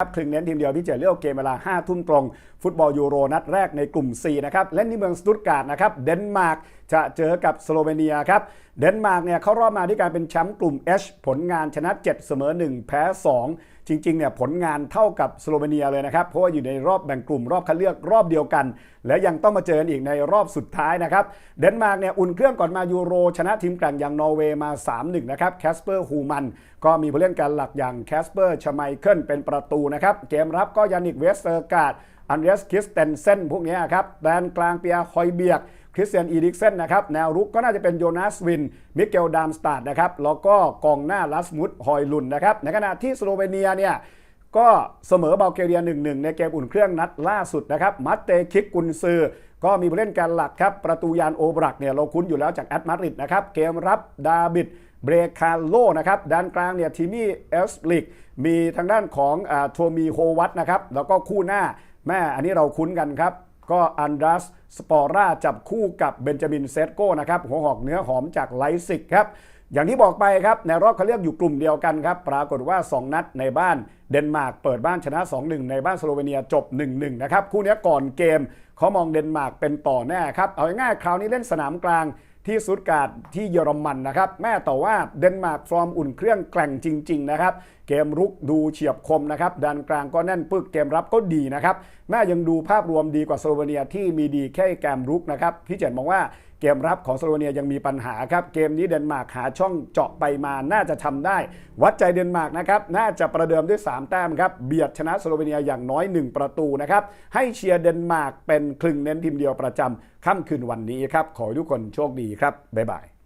ครับถึงเน้นทีมเดียวพี่เจเลือกเกมเวลา 5 ทุ่มตรง ฟุตบอลยูโรนัดแรกในกลุ่ม 4 นะครับ เล่นที่เมืองสตุตการ์ดนะครับ เดนมาร์กจะเจอกับสโลเวเนียครับ เดนมาร์กเนี่ยเขารอบมาด้วยการเป็นแชมป์กลุ่ม H ผลงานชนะ 7 เสมอ 1 แพ้ 2 จริงๆเนี่ยผลงานเท่ากับสโลเวเนียเลยนะครับ เพราะว่าอยู่ในรอบแบ่งกลุ่มรอบคัดเลือกรอบเดียวกัน และยังต้องมาเจอกันอีกในรอบสุดท้ายนะครับ เดนมาร์กเนี่ยอุ่นเครื่องก่อนมายูโร ชนะทีมแกร่งอย่างนอร์เวย์มา 3-1 นะครับแคสเปอร์ฮูมันก็มีผู้เล่นการหลักอย่างแคสเปอร์ชไมเคิลเป็นประตูนะครับเกมรับก็ยานิกเวสเตอร์การ์ดอันเดรสคิสเตนเซนพวกนี้ครับแดนกลางเปียฮอยเบียก คริสเตียนอีริกเซนนะครับแนวรุกก็น่าจะเป็นโยนาสวิน มิเกลดามสตาร์ดนะครับแล้วก็กองหน้าลัสมุดฮอยลุนนะครับในขณะที่สโลเวเนียเนี่ยก็เสมอเบลเกเรีย 1-1 ในเกมอุ่นเครื่องนัดล่าสุดนะครับมัตเตคิกกุนซือก็มีผู้เล่นการหลักครับ ประตูยานโอบรักเนี่ยเราคุ้นอยู่แล้วจากแอตมาดริดนะครับ เกมรับดาบิดเบรคาโลนะครับด้านกลางเนี่ยทีมี่เอลส์ลิกมีทางด้านของโทมีโฮวัตนะครับ แล้วก็คู่หน้าแม่อันนี้เราคุ้นกันครับ ก็อันดรัสสปอร่าจับคู่กับเบนจามินเซตโก้นะครับหัวหอกเนื้อหอมจากไลซิกครับอย่างที่บอกไปครับในรอบเขาเลือกอยู่กลุ่มเดียวกันครับ ปรากฏว่า 2 นัดในบ้านเดนมาร์กเปิดบ้านชนะ 2-1 ในบ้านสโลเวเนียจบ 1-1 นะครับ คู่นี้ก่อนเกมเขามองเดนมาร์กเป็นต่อแน่ครับ เอาง่ายๆคราวนี้เล่นสนามกลาง ที่สุดการ์ดที่เยอรมันนะครับแม่ต่อว่าเดนมาร์กฟอร์มอุ่นเครื่องแกร่งจริงๆนะครับเกมรุกดูเฉียบคมนะครับดันกลางก็แน่นปึกเกมรับก็ดีนะครับแม่ยังดูภาพรวมดีกว่าโซเวเนียที่มีดีแค่แกมรุกนะครับพี่เจนมองว่า เกมรับของสโลเวเนียยังมีปัญหาครับ เกมนี้เดนมาร์กหาช่องเจาะไปมาน่าจะทำได้ วัดใจเดนมาร์กนะครับน่าจะประเดิมด้วย 3 แต้มครับ เบียดชนะสโลเวเนียอย่างน้อย 1 ประตูนะครับ ให้เชียร์เดนมาร์กเป็นคลึงเน้นทีมเดียวประจำค่ำคืนวันนี้ครับ ขอให้ทุกคนโชคดีครับบ๊ายบาย